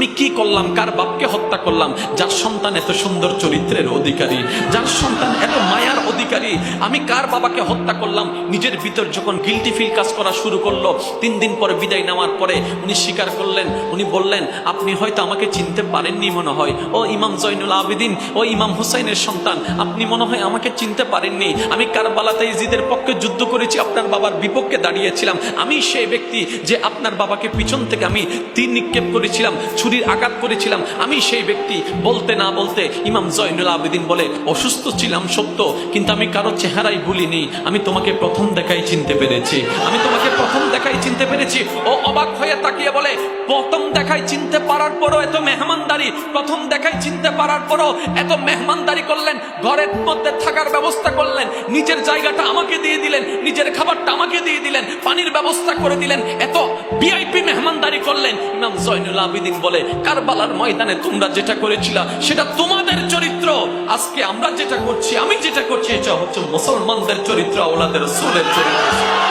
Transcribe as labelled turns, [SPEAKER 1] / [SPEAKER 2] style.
[SPEAKER 1] আমি কি করলাম? কার বাপকে হত্যা করলাম? যার সন্তান এত সুন্দর চরিত্রের অধিকারী, যার সন্তান এত মায়ার অধিকারী, আমি কার বাবাকে হত্যা করলাম? নিজের ভিতর যখন গিলটি ফিল কাজ করা শুরু করল, তিন দিন পরে বিদায় নেওয়ার পরে উনি স্বীকার করলেন, উনি বললেন, আপনি হয়তো আমাকে চিনতে পারেননি মনে হয়। ও ইমাম জৈনুল আবেদিন, ও ইমাম হুসাইনের সন্তান, আপনি মনে হয় আমাকে চিনতে পারেননি। আমি কারবালাতে ইজিদের পক্ষে যুদ্ধ করেছি, আপনার বাবার বিপক্ষে দাঁড়িয়েছিলাম। আমি সেই ব্যক্তি যে আপনার বাবাকে পিছন থেকে আমি তীর নিক্ষেপ করেছিলাম ছুরির আঘাত করেছিলাম। আমি সেই ব্যক্তি, বলতে না বলতে ইমাম জয়নুল আবেদিন বলে, অসুস্থ ছিলাম সত্য, কিন্তু আমি কারও চেহারাই ভুলিনি। আমি তোমাকে প্রথম দেখাই চিনতে পেরেছি। আমি তোমাকে প্রথম দেখাই চিনতে পেরেছি। ও অবাক হয়ে তাকিয়ে বলে, প্রথম দেখাই চিনতে পারার পরও এত মেহমানদারি, প্রথম দেখাই চিনতে পারার পরও এত মেহমানদারি করলেন, ঘরের মধ্যে থাকার ব্যবস্থা করলেন, নিজের জায়গাটা আমাকে দিয়ে দিলেন, নিজের খাবারটা ব্যবস্থা করে দিলেন। এত ভিআইপি মেহমানদারি করলেন। ইমাম জয়নুল আবিদিন বলে, কারবালার ময়দানে তোমরা যেটা করেছিল, সেটা তোমাদের চরিত্র। আজকে আমরা যেটা করছি, আমি যেটা করছি, এটা হচ্ছে মুসলমানদের চরিত্র ওলাদের সোলের চরিত্র।